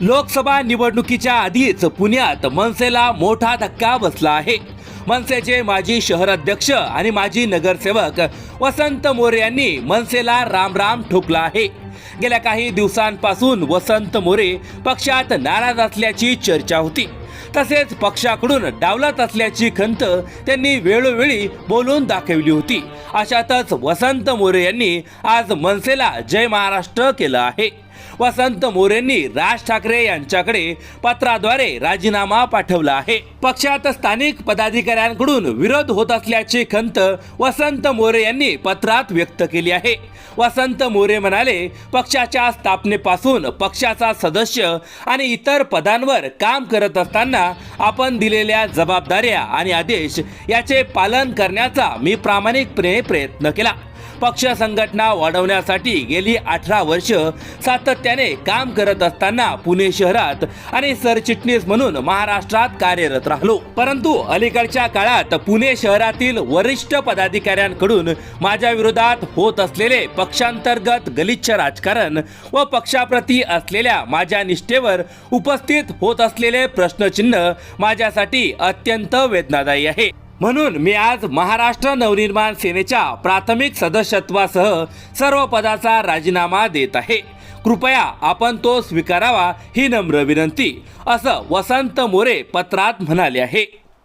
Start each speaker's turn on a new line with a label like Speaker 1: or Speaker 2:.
Speaker 1: लोकसभा निवडणुकीच्या आधीच पुण्यात मनसेला मोठा धक्का बसला आहे. मनसेचे माजी शहर अध्यक्ष आणि माजी नगरसेवक वसंत मोरे यांनी मनसेला रामराम ठोकला आहे. गेल्या काही दिवसांपासून वसंत मोरे पक्षात नाराज असल्याची चर्चा होती. तसेच पक्षाकडून डावलत असल्याची खंत त्यांनी वेळोवेळी बोलून दाखवली होती. अशातच वसंत मोरे यांनी आज मनसेला जय महाराष्ट्र केलं आहे. वसंत मोरेंनी राज ठाकरे यांच्याकडे पत्राद्वारे राजीनामा पाठवला आहे. पक्षात स्थानिक पदाधिकाऱ्यांकडून विरोध होत असल्याची खंत वसंत मोरे यांनी पत्रात व्यक्त केली आहे. वसंत मोरे म्हणाले पक्षाच्या स्थापनेपासून पक्षाचा सदस्य आणि इतर पदांवर काम करत असताना आपण दिलेल्या जबाबदाऱ्या आणि आदेश याचे पालन करण्याचा मी प्रामाणिकपणे प्रयत्न केला. पक्ष संघटना वाढवण्यासाठी गेली अठरा वर्ष सातत्याने काम करत असताना पुणे शहरात आणि सरचिटणीस म्हणून महाराष्ट्रात कार्यरत राहिलो. परंतु अलीकडच्या काळात पुणे शहरातील वरिष्ठ पदाधिकाऱ्यांकडून माझ्या विरोधात होत असलेले पक्षांतर्गत गलिच्छ राजकारण व पक्षाप्रती असलेल्या माझ्या निष्ठेवर उपस्थित होत असलेले प्रश्नचिन्ह माझ्यासाठी अत्यंत वेदनादायी आहे. म्हणून मी आज महाराष्ट्र नवनिर्माण सेनेच्या प्राथमिक सदस्यत्वासह सर्व पदाचा राजीनामा देत आहे. कृपया आपण तो स्वीकारावा ही नम्र विनंती असं वसंत मोरे पत्रात म्हणाले आहे.